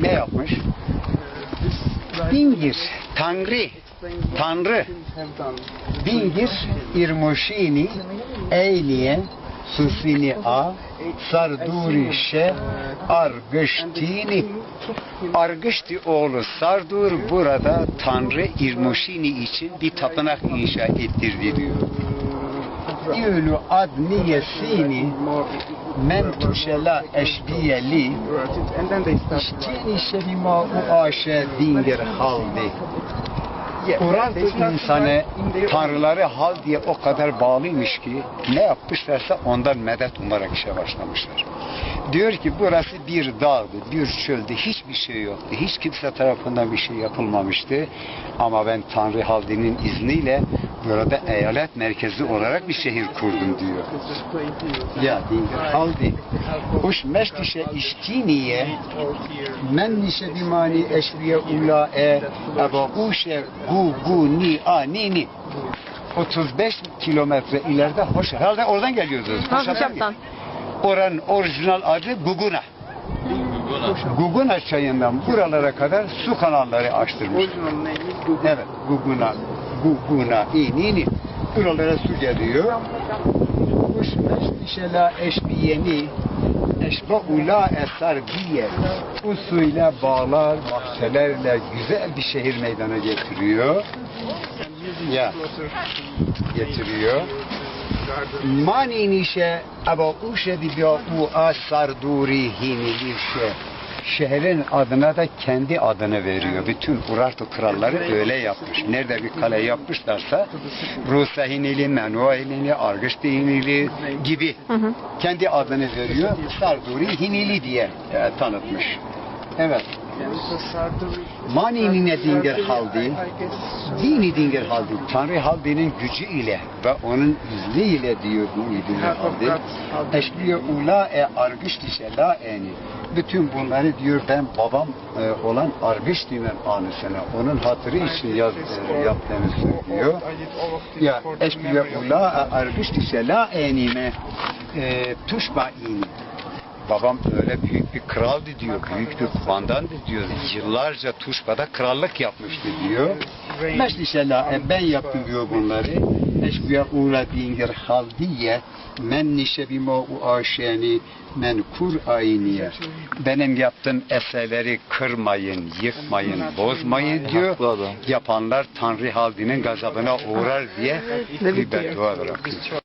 ne yapmış? Dingir, Tangri, Tanrı, Dingir, İrmoşini, Eyniyen, Susini A, Sardurişe, Argıştini. Argışti oğlu Sardur burada Tanrı İrmoşini için bir tapınak inşa ettirdi diyor. İülü adniyesini men tuşela eşbiyeli İştini şebima u aşe dingir haldi. Kur'an insanı tanrıları hal diye o kadar bağlıymış ki ne yapmışlarsa ondan medet umarak işe başlamışlar. Diyor ki burası bir dağdı, bir çöldü, hiçbir şey yoktu. Hiç kimse tarafından bir şey yapılmamıştı. Ama ben Tanrı Haldi'nin izniyle burada eyalet merkezi olarak bir şehir kurdum diyor. Ya dingir haldi. Hoş meştişe iştiniye men nişe bimani eşriye ula e eba uşe gu gu ni a ni ni 35 kilometre ileride hoş herhalde oradan geliyoruz. Hoşaf'tan. Oranın orijinal adı Guguna. Guguna çayından buralara kadar su kanalları açtırmış. Evet, Guguna, Guguna, İnini. Buralara su geliyor. Kuş meştişela eşbiyeni, eşba ula eser diye. Bu suyla bağlar, bahçelerle güzel bir şehir meydana getiriyor. Ya, getiriyor. Mani nişe aba uşe di bia u asar duri hinilişe. Şehrin adına da kendi adını veriyor. Bütün Urartu kralları öyle yapmış. Nerede bir kale yapmışlarsa Rusa Hinili, Menua Hinili, Argıştı gibi kendi adını veriyor. Sarduri Hinili diye e, tanıtmış. Evet. Mani nine dingir haldi, dini dingir haldi, Tanrı Haldi'nin gücü ile ve onun izniyle diyor dini dingir haldi. Eşliye ula e argıştişe la eni. Bütün bunları diyor ben babam e, olan Argışti'nin anısına, onun hatırı için yaz, e, yaptığını söylüyor. Ya eşliye ula e argıştişe la enime e, tuşba ini. Babam öyle büyük bir kraldı diyor, büyük bir kumandandı diyor. Yıllarca Tuşba'da krallık yapmıştı diyor. Meşlişela e, ben yaptım diyor bunları. Eşbiya uğra dingir haldiye men nişe bima u aşeni men kur ayniye. Benim yaptığım eserleri kırmayın, yıkmayın, bozmayın diyor. Yapanlar Tanrı Haldi'nin gazabına uğrar diye bir beddua bırakıyor.